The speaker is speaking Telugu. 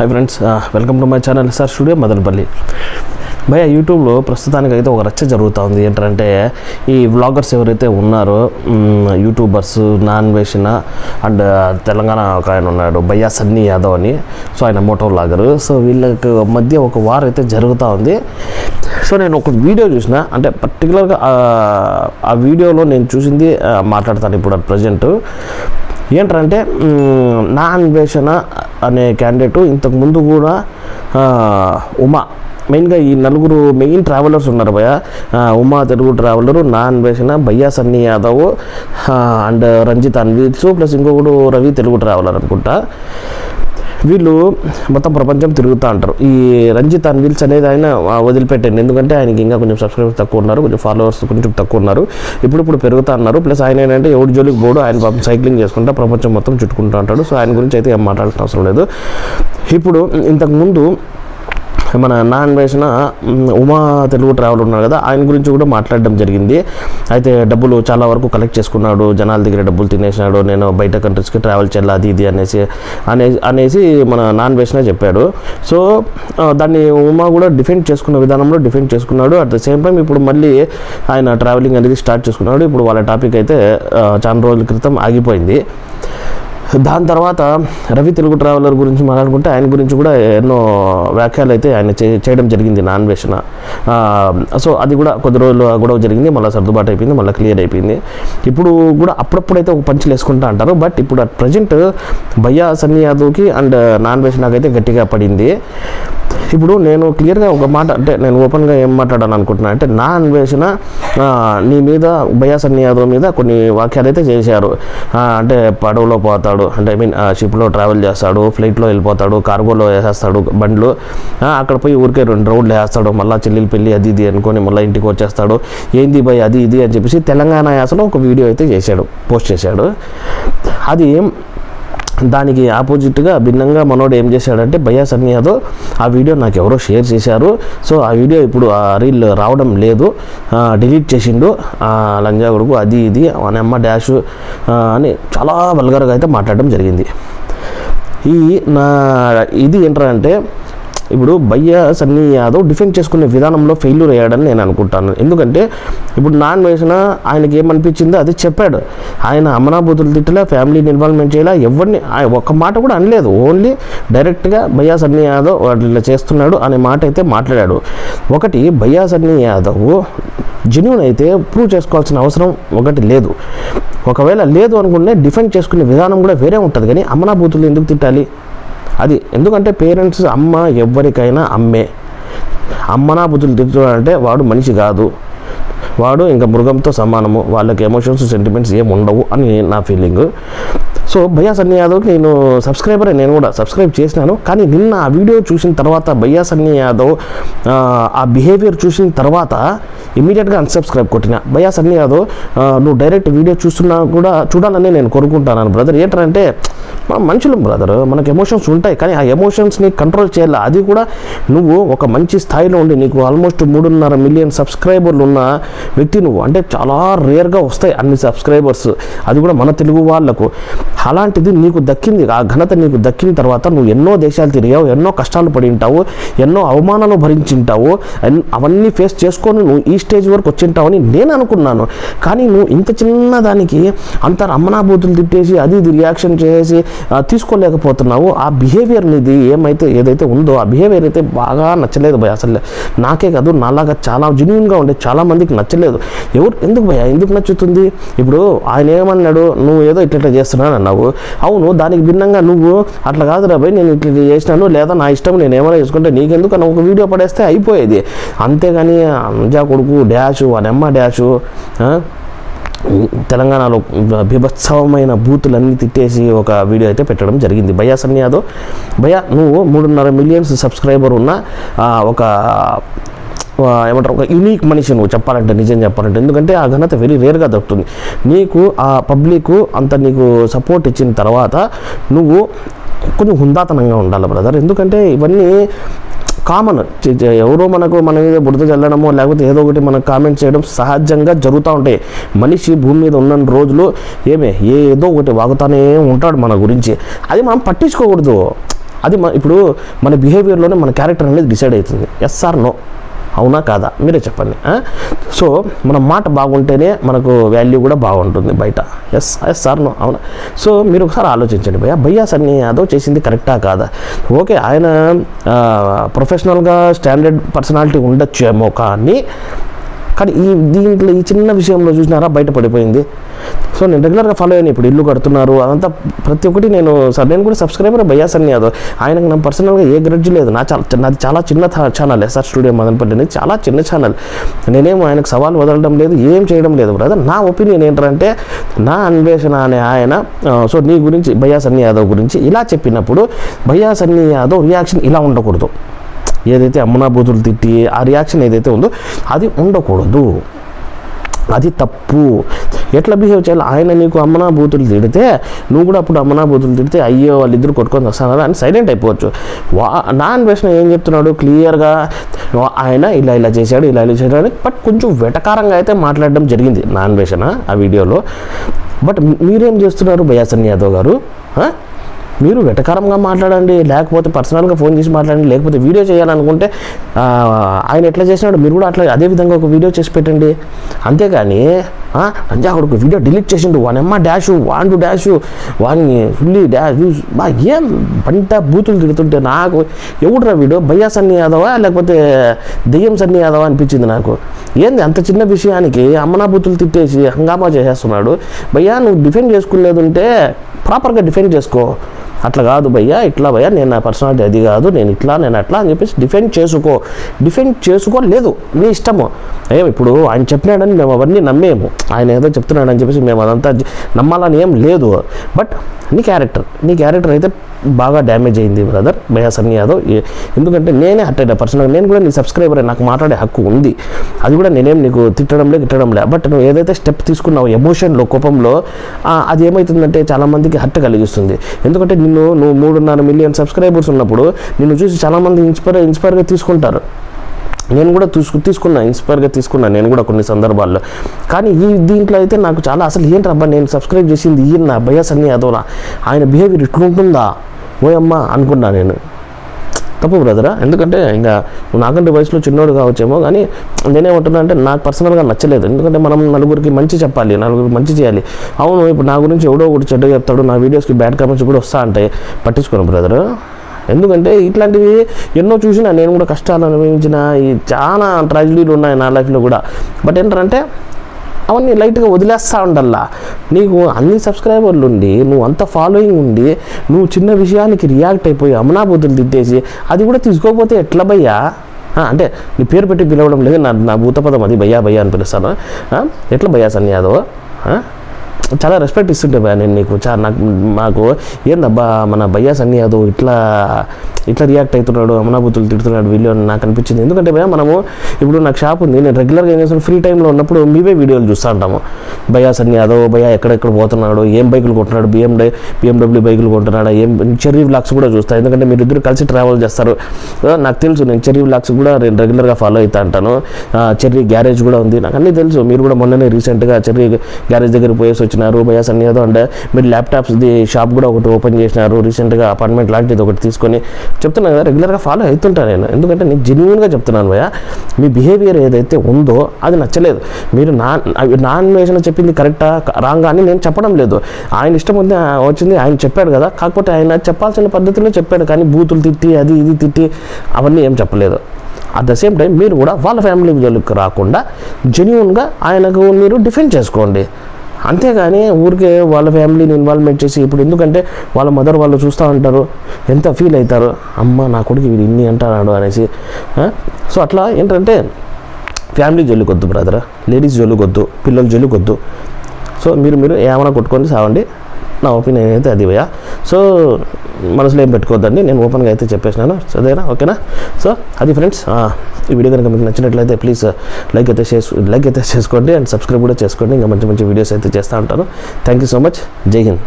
Hi friends welcome to my channel sir studio Madanapalle భయ యూట్యూబ్లో ప్రస్తుతానికి అయితే ఒక రచ్చ జరుగుతూ ఉంది ఏంటంటే ఈ వ్లాగర్స్ ఎవరైతే ఉన్నారో యూట్యూబర్స్ నాన్ వేసిన అండ్ తెలంగాణ ఒక ఆయన ఉన్నాడు భయ్యా సన్నీ యాదవ్ అని. సో ఆయన మోటో వ్లాగరు సో వీళ్ళకి మధ్య ఒక వార్ అయితే జరుగుతూ ఉంది సో నేను ఒక వీడియో చూసిన అంటే పర్టికులర్గా ఆ వీడియోలో నేను చూసింది మాట్లాడతాను ఇప్పుడు ప్రజెంట్ ఏంటంటే నా అన్వేషణ అనే క్యాండిడేట్ ఇంతకుముందు కూడా ఉమా. మెయిన్గా ఈ నలుగురు మెయిన్ ట్రావెలర్స్ ఉన్నారు భయ Uma Telugu traveller Naa Anveshana Bhayya Sunny Yadav and Ranjith on wheels plus ఇంకొకడు రవి తెలుగు ట్రావెలర్ అనుకుంటా. వీళ్ళు మొత్తం ప్రపంచం తిరుగుతూ ఉంటారు ఈ రంజిత్ అన్విల్స్ అనేది ఆయన వదిలిపెట్టండి. ఎందుకంటే ఆయనకి ఇంకా కొంచెం సబ్స్క్రైబర్స్ తక్కువ ఉన్నారు కొంచెం ఫాలోవర్స్ కొంచెం తక్కువ ఉన్నారు. ఇప్పుడు ఇప్పుడు పెరుగుతా అన్నారు. ప్లస్ ఆయన ఏంటంటే ఎవరి జోలికి పోడు ఆయన పాపం సైక్లింగ్ చేసుకుంటా ప్రపంచం మొత్తం చుట్టుకుంటూ ఉంటాడు సో ఆయన గురించి అయితే ఏం మాట్లాడాల్సిన అవసరం లేదు. ఇప్పుడు ఇంతకుముందు మన నా అన్వేషణ ఉమా తెలుగు ట్రావెల్ ఉన్నారు కదా ఆయన గురించి కూడా మాట్లాడడం జరిగింది. అయితే డబ్బులు చాలా వరకు కలెక్ట్ చేసుకున్నాడు జనాల దగ్గర డబ్బులు తినేసినాడు నేను బయట కంట్రీస్కి ట్రావెల్ చేయాలి అది ఇది అనేసి అనే అనేసి మన నాన్ వేసిన చెప్పాడు. సో దాన్ని ఉమా కూడా డిఫెండ్ చేసుకున్న విధానంలో డిఫెండ్ చేసుకున్నాడు. అట్ ద సేమ్ టైం ఇప్పుడు మళ్ళీ ఆయన ట్రావెలింగ్ అనేది స్టార్ట్ చేసుకున్నాడు. ఇప్పుడు వాళ్ళ టాపిక్ అయితే చాలా రోజుల క్రితం ఆగిపోయింది. దాని తర్వాత రవి తెలుగు ట్రావెలర్ గురించి మాట్లాడుకుంటే ఆయన గురించి కూడా ఎన్నో వ్యాఖ్యలు అయితే ఆయన చే- చేయడం జరిగింది నా అన్వేషణ. సో అది కూడా కొద్ది రోజులు గొడవ జరిగింది మళ్ళీ సర్దుబాటు అయిపోయింది మళ్ళీ క్లియర్ అయిపోయింది. ఇప్పుడు కూడా అప్పుడప్పుడైతే ఒక పంచులు వేసుకుంటా అంటారు బట్ ఇప్పుడు అట్ ప్రజెంట్ భయ్యా సన్నీ యాదవ్కి అండ్ నా అన్వేషణకి అయితే గట్టిగా పడింది. ఇప్పుడు నేను క్లియర్గా ఒక మాట అంటే నేను ఓపెన్గా ఏం మాట్లాడాలని అనుకుంటున్నా అంటే నా అన్వేషణ నీ మీద భయ్యా సన్నీ యాదవ్ మీద కొన్ని వాక్యాలు అయితే చేశారు. అంటే పడవలో పోతాడు అంటే ఐ మీన్ షిప్లో ట్రావెల్ చేస్తాడు ఫ్లైట్లో వెళ్ళిపోతాడు కార్గోలో వేసేస్తాడు బండ్లు అక్కడ పోయి ఊరికే రెండు రౌండ్లు వేస్తాడు. మళ్ళీ చెల్లెలు పెళ్ళి అది ఇది అనుకొని మళ్ళీ ఇంటికి వచ్చేస్తాడు. ఏంది భయ్ అది ఇది అని చెప్పేసి తెలంగాణ యాసలో ఒక వీడియో అయితే చేశాడు పోస్ట్ చేశాడు. అది దానికి ఆపోజిట్గా భిన్నంగా మనోడు ఏం చేశాడంటే భయ్యా సన్నీ యాదవ్ ఆ వీడియో నాకు ఎవరో షేర్ చేశారు. సో ఆ వీడియో ఇప్పుడు ఆ రీల్ రావడం లేదు. డిలీట్ చేసిండు. ఆ లంజా కొడుకు అది ఇది అని అమ్మ డాష్ అని చాలా వల్గర్గా అయితే మాట్లాడడం జరిగింది. ఈ నా ఇది ఏంటంటే ఇప్పుడు భయ్య సన్నీ యాదవ్ డిఫెండ్ చేసుకునే విధానంలో ఫెయిల్యూర్ అయ్యాడని నేను అనుకుంటాను. ఎందుకంటే ఇప్పుడు నాన్ వేసిన ఆయనకి ఏమనిపించిందో అది చెప్పాడు. ఆయన అమనాభూతులు తిట్టలే ఫ్యామిలీని ఇన్వాల్వ్మెంట్ చేయలే ఎవరిని ఆయన ఒక్క మాట కూడా అనలేదు. ఓన్లీ డైరెక్ట్గా భయ్యా సన్నీ యాదవ్ వాడు ఇలా చేస్తున్నాడు అనే మాట అయితే మాట్లాడాడు. ఒకటి భయ్యా సన్నీ యాదవ్ జెన్యున్ అయితే ప్రూవ్ చేసుకోవాల్సిన అవసరం ఒకటి లేదు. ఒకవేళ లేదు అనుకుంటే డిఫెండ్ చేసుకునే విధానం కూడా వేరే ఉంటుంది. కానీ అమనాభూతులు ఎందుకు తిట్టాలి? అది ఎందుకంటే పేరెంట్స్ అమ్మ ఎవరికైనా అమ్మే. అమ్మనా బుద్ధులు తిరుగుతున్నాడంటే వాడు మనిషి కాదు. వాడు ఇంకా మృగంతో సమానము. వాళ్ళకి ఎమోషన్స్ సెంటిమెంట్స్ ఏమి ఉండవు అని నా ఫీలింగ్ సో భయ్యా సన్నీ యాదవ్కి నేను సబ్స్క్రైబరే నేను కూడా సబ్స్క్రైబ్ చేసినాను. కానీ నిన్న ఆ వీడియో చూసిన తర్వాత భయ్యా సన్నీ యాదవ్ ఆ బిహేవియర్ చూసిన తర్వాత ఇమీడియట్గా అన్సబ్స్క్రైబ్ కొట్టిన. భయా సన్నీ యాదవ్ నువ్వు డైరెక్ట్ వీడియో చూస్తున్నా కూడా చూడాలని నేను కోరుకుంటాను బ్రదర్ ఏంటంటే మనం మనుషులు బ్రదర్ మనకు ఎమోషన్స్ ఉంటాయి కానీ ఆ ఎమోషన్స్ని కంట్రోల్ చేయాలి? అది కూడా నువ్వు ఒక మంచి స్థాయిలో ఉండి నీకు ఆల్మోస్ట్ మూడున్నర మిలియన్ సబ్స్క్రైబర్లు ఉన్న వ్యక్తి నువ్వు. అంటే చాలా రేర్గా వస్తాయి అన్ని సబ్స్క్రైబర్స్ అది కూడా మన తెలుగు వాళ్ళకు. అలాంటిది నీకు దక్కింది ఆ ఘనత నీకు దక్కిన తర్వాత నువ్వు ఎన్నో దేశాలు తిరిగావు ఎన్నో కష్టాలు పడి ఉంటావు ఎన్నో అవమానాలు భరించి ఉంటావు అవన్నీ ఫేస్ చేసుకొని నువ్వు ఈ స్టేజ్ వరకు వచ్చింటావని నేను అనుకున్నాను. కానీ నువ్వు ఇంత చిన్న దానికి అంత అమ్మనాభూతులు తిట్టేసి అది ఇది రియాక్షన్ చేసి తీసుకోలేకపోతున్నావు. ఆ బిహేవియర్ అనేది ఏమైతే ఏదైతే ఉందో ఆ బిహేవియర్ అయితే బాగా నచ్చలేదు భయ అసలు నాకే కాదు నాలాగా చాలా జెన్యున్గా ఉండే చాలా మందికి నచ్చలేదు. ఎవరు ఎందుకు భయ ఎందుకు నచ్చుతుంది? ఇప్పుడు ఆయన ఏమన్నాడు? నువ్వు ఏదో ఇట్లా ఇట్లా చేస్తున్నాను అన్నావు. అవును దానికి భిన్నంగా నువ్వు అట్లా కాదురా భయ్ నేను ఇట్లా చేసినాను లేదా నా ఇష్టం నేను ఏమైనా చేసుకుంటే నీకెందుకు అని ఒక వీడియో పడేస్తే అయిపోయేది. అంతేగాని అంజా కొడుకు డ్యాషు వానమ్మ డ్యాషు తెలంగాణలో బీభత్సవమైన బూతులన్నీ తిట్టేసి ఒక వీడియో అయితే పెట్టడం జరిగింది. భయ్యా సన్నీ యాదవ్ భయ్యా నువ్వు మూడున్నర మిలియన్స్ సబ్స్క్రైబర్ ఉన్న ఒక ఏమంటారు ఒక యూనిక్ మనిషి నువ్వు చెప్పాలంటే నిజం చెప్పాలంటే. ఎందుకంటే ఆ ఘనత వెరీ రేర్గా దొరుకుతుంది నీకు ఆ పబ్లిక్ అంత నీకు సపోర్ట్ ఇచ్చిన తర్వాత నువ్వు కొంచెం హుందాతనంగా ఉండాలి బ్రదర్. ఎందుకంటే ఇవన్నీ కామన్. ఎవరో మనకు మన మీద బుడత చల్లడమో లేకపోతే ఏదో ఒకటి మనకు కామెంట్ చేయడం సహజంగా జరుగుతూ ఉంటాయి. మనిషి భూమి మీద ఉన్న రోజులు ఏమే ఏదో ఒకటి వాగుతానే ఉంటాడు మన గురించి. అది మనం పట్టించుకోకూడదు. అది మన ఇప్పుడు మన బిహేవియర్లోనే మన క్యారెక్టర్ అనేది డిసైడ్ అవుతుంది. ఎస్ ఆర్ నో అవునా కాదా? మీరే చెప్పండి సో మన మాట బాగుంటేనే మనకు వాల్యూ కూడా బాగుంటుంది బయట. ఎస్ ఎస్ సార్ నో అవునా? సో మీరు ఒకసారి ఆలోచించండి భయ్యా. భయ్యా సన్ని యాదవ్ చేసింది కరెక్టా కాదా? ఓకే ఆయన ప్రొఫెషనల్గా స్టాండర్డ్ పర్సనాలిటీ ఉండొచ్చేమో కానీ కానీ ఈ దీంట్లో ఈ చిన్న విషయంలో చూసినారా? బయట పడిపోయింది. సో నేను రెగ్యులర్గా ఫాలో అయ్యాను. ఇప్పుడు ఇల్లు కడుతున్నారు. అదంతా ప్రతి ఒక్కటి నేను సార్ నేను కూడా సబ్స్క్రైబర్ భయ్యా సన్ని యాదవ్. ఆయనకు నా పర్సనల్గా ఏ గ్రడ్జ్ లేదు. నా చాలా నాది చాలా చిన్న ఛానల్ ఎస్ఆర్ స్టూడియో మదనపల్లి అనేది చాలా చిన్న ఛానల్ నేనేం ఆయనకు సవాల్ వదలడం లేదు ఏం చేయడం లేదు. బ్రదర్ నా ఒపీనియన్ ఏంటంటే నా అన్వేషణ అనే ఆయన సో నీ గురించి భయ్యా సన్ని యాదవ్ గురించి ఇలా చెప్పినప్పుడు భయ్యా సన్ని యాదవ్ రియాక్షన్ ఇలా ఉండకూడదు. ఏదైతే అమ్మనాబూతులు తిట్టి ఆ రియాక్షన్ ఏదైతే ఉందో అది ఉండకూడదు. అది తప్పు. ఎట్లా బిహేవ్ చేయాలి? ఆయన నీకు అమ్మనా బూతులు తిడితే నువ్వు కూడా అప్పుడు అమ్మనా బూతులు తిడితే అయ్యో వాళ్ళిద్దరు కొట్టుకొని వస్తారా అని సైలెంట్ అయిపోవచ్చు. వా నా అన్వేషణ ఏం చెప్తున్నాడు? క్లియర్గా ఆయన ఇలా ఇలా చేశాడు ఇలా ఇలా చేశాడు బట్ కొంచెం వెటకారంగా అయితే మాట్లాడడం జరిగింది నా అన్వేషణ ఆ వీడియోలో. బట్ మీరేం చేస్తున్నారు బయాసన్ యాదవ్ గారు? మీరు వెటకారంగా మాట్లాడండి లేకపోతే పర్సనల్గా ఫోన్ చేసి మాట్లాడండి లేకపోతే వీడియో చేయాలనుకుంటే ఆయన ఎట్లా చేసినాడు మీరు కూడా అట్లా అదే విధంగా ఒక వీడియో చేసి పెట్టండి. అంతేగాని అంటే అక్కడ ఒక వీడియో డిలీట్ చేసిండు. వానమ్మ డాష్ వాండు డాషు వాడిని ఫుల్లీ డాష్ బా ఏం పంట బూతులు తిడుతుంటే నాకు ఎవడురా వీడియో భయ్యా సన్ని యాదవా లేకపోతే దెయ్యం సన్ని యాదవా అనిపించింది నాకు. ఏంది అంత చిన్న విషయానికి అమ్మనా బూతులు తిట్టేసి హంగామా చేసేస్తున్నాడు? భయ్యా నువ్వు డిఫెండ్ చేసుకునేది ఉంటే ప్రాపర్గా డిఫెండ్ చేసుకో. అట్లా కాదు భయ్యా ఇట్లా భయ్యా నేను నా పర్సనాలిటీ అది కాదు నేను ఇట్లా నేను అట్లా అని చెప్పేసి డిఫెండ్ చేసుకో. డిఫెండ్ చేసుకోలేదు నీ ఇష్టము. ఏం ఇప్పుడు ఆయన చెప్పినాడని మేము అవన్నీ నమ్మేము. ఆయన ఏదో చెప్తున్నాడని చెప్పేసి మేము అదంతా నమ్మాలని ఏం లేదు. బట్ నీ క్యారెక్టర్ నీ క్యారెక్టర్ అయితే బాగా డ్యామేజ్ అయింది బ్రదర్ భయా యాదవ్. ఎందుకంటే నేనే హట్ అయినా పర్సనల్గా నేను కూడా నీ సబ్స్క్రైబర్ నాకు మాట్లాడే హక్కు ఉంది. అది కూడా నేనేం నీకు తిట్టడంలే తిట్టడంలే బట్ నువ్వు ఏదైతే స్టెప్ తీసుకున్నావు ఎమోషన్లో కోపంలో అది ఏమవుతుందంటే చాలా మందికి హర్ట్ కలిగిస్తుంది. ఎందుకంటే నిన్ను నువ్వు మూడున్నర మిలియన్ సబ్స్క్రైబర్స్ ఉన్నప్పుడు నిన్ను చూసి చాలామంది ఇన్స్పైర్ ఇన్స్పైర్గా తీసుకుంటారు. నేను కూడా తీసుకు తీసుకున్నా ఇన్స్పైర్గా తీసుకున్నా నేను కూడా కొన్ని సందర్భాల్లో. కానీ ఈ దీంట్లో అయితే నాకు చాలా అసలు ఏంటబ్బా నేను సబ్స్క్రైబ్ చేసింది ఈయన భయస్ అన్ని ఆయన బిహేవియర్ ఇట్లుంటుందా? ఓయమ్మ అనుకున్నా నేను. తప్పు బ్రదరా ఎందుకంటే ఇంకా నాకంటే వయసులో చిన్నోడు కావచ్చేమో కానీ నేనేమంటున్నా అంటే నాకు పర్సనల్గా నచ్చలేదు. ఎందుకంటే మనం నలుగురికి మంచి చెప్పాలి నలుగురికి మంచి చేయాలి. అవును ఇప్పుడు నా గురించి ఎవడో ఒకటి చెడ్డ చెప్తాడు నా వీడియోస్కి బ్యాడ్ కామెంట్స్ కూడా వస్తా అంటే పట్టించుకోను బ్రదరు. ఎందుకంటే ఇట్లాంటివి ఎన్నో చూసినా నేను కూడా కష్టాలు అనుభవించిన ఈ చాలా ట్రాజడీలు ఉన్నాయి నా లైఫ్లో కూడా. బట్ ఏంటంటే అవన్నీ లైట్గా వదిలేస్తూ ఉండల్లా నీకు అన్ని సబ్స్క్రైబర్లు ఉండి నువ్వు అంత ఫాలోయింగ్ ఉండి నువ్వు చిన్న విషయానికి రియాక్ట్ అయిపోయి అమనాబూతులు తిట్టేసి అది కూడా తీసుకోకపోతే ఎట్లా భయ్యా? అంటే నీ పేరు పెట్టి పిలవడం లేదు నా నా భూతపదం అది భయ్యా భయ్యా అని పిలుస్తాను. ఎట్లా భయ్యా సన్ని యాదవ్? చాలా రెస్పెక్ట్ ఇస్తుంటే భయ్యా నేను నీకు. చాలా నాకు మాకు ఏందబ్బా మన భయ్యా సన్ని యాదవ్ ఇట్లా ఇట్లా రియాక్ట్ అవుతున్నాడు అమనాబూతులు తిడుతున్నాడు వీళ్ళు అని నాకు అనిపించింది. ఎందుకంటే భయ మనము ఇప్పుడు నాకు షాప్ ఉంది నేను రెగ్యులర్గా ఏం చేస్తాను ఫ్రీ టైంలో ఉన్నప్పుడు మీవే వీడియోలు చూస్తూ ఉంటాము. భయా సన్ని యాదవ్ భయా ఎక్కడెక్కడ పోతున్నాడు ఏం బైకులు కొంటున్నాడు బిఎండై బిఎండబ్ల్యూ బైకులు కొంటున్నాడు ఏం చెర్రీ వ్లాగ్స్ కూడా చూస్తాను ఎందుకంటే మీరు ఇద్దరు కలిసి ట్రావెల్ చేస్తారు. నాకు తెలుసు నేను చెర్రీ వ్లాగ్స్ కూడా నేను రెగ్యులర్గా ఫాలో అవుతా అంటాను చెర్రీ గ్యారేజ్ కూడా ఉంది నాకు అన్నీ తెలుసు. మీరు కూడా మొన్ననే రీసెంట్గా చెర్రీ గ్యారేజ్ దగ్గర పోయేసి వచ్చినారు భయా సన్ని యాదవ్. అంటే మీరు ల్యాప్టాప్స్ది షాప్ కూడా ఒకటి ఓపెన్ చేసినారు రీసెంట్గా అపార్ట్మెంట్ లాంటిది ఒకటి తీసుకొని చెప్తున్నాను కదా రెగ్యులర్గా ఫాలో అవుతుంటాను నేను. ఎందుకంటే నేను జెన్యున్గా చెప్తున్నాను భయ మీ బిహేవియర్ ఏదైతే ఉందో అది నచ్చలేదు. మీరు నా నా అన్వేషణ చెప్పింది కరెక్టా రాంగా అని నేను చెప్పడం లేదు. ఆయన ఇష్టం ఉంది వచ్చింది ఆయన చెప్పాడు కదా. కాకపోతే ఆయన చెప్పాల్సిన పద్ధతిలో చెప్పాడు. కానీ బూతులు తిట్టి అది ఇది తిట్టి అవన్నీ ఏం చెప్పలేదు. అట్ ద సేమ్ టైం మీరు కూడా వాళ్ళ ఫ్యామిలీ జోలికి రాకుండా జెన్యున్గా ఆయనకు మీరు డిఫెండ్ చేసుకోండి. అంతేగాని ఊరికే వాళ్ళ ఫ్యామిలీని ఇన్వాల్వ్మెంట్ చేసి ఇప్పుడు ఎందుకంటే వాళ్ళ మదర్ వాళ్ళు చూస్తూ ఉంటారు ఎంత ఫీల్ అవుతారు? అమ్మ నా కొడుకు వీడు ఇన్ని అంటాడు అనేసి సో అట్లా ఏంటంటే ఫ్యామిలీ జోలికి బ్రదర్ లేడీస్ జోలికి పిల్లలు పిల్లల సో మీరు మీరు ఏమైనా కొట్టుకొని సావండి. నా ఒపీనియన్ అయితే అది భయ్యా. సో మనసులో ఏం పెట్టుకోవద్దండి నేను ఓపెన్గా అయితే చెప్పేసినాను. సరేనా? ఓకేనా? సో అది ఫ్రెండ్స్ ఈ వీడియో కనుక మీకు నచ్చినట్లయితే ప్లీజ్ లైక్ uh, అయితే చేసు లైక్ అయితే చేసుకోండి అండ్ సబ్స్క్రైబ్ కూడా చేసుకోండి. ఇంకా మంచి మంచి వీడియోస్ అయితే చేస్తూ ఉంటాను. థ్యాంక్ యూ సో మచ్ జై హింద్.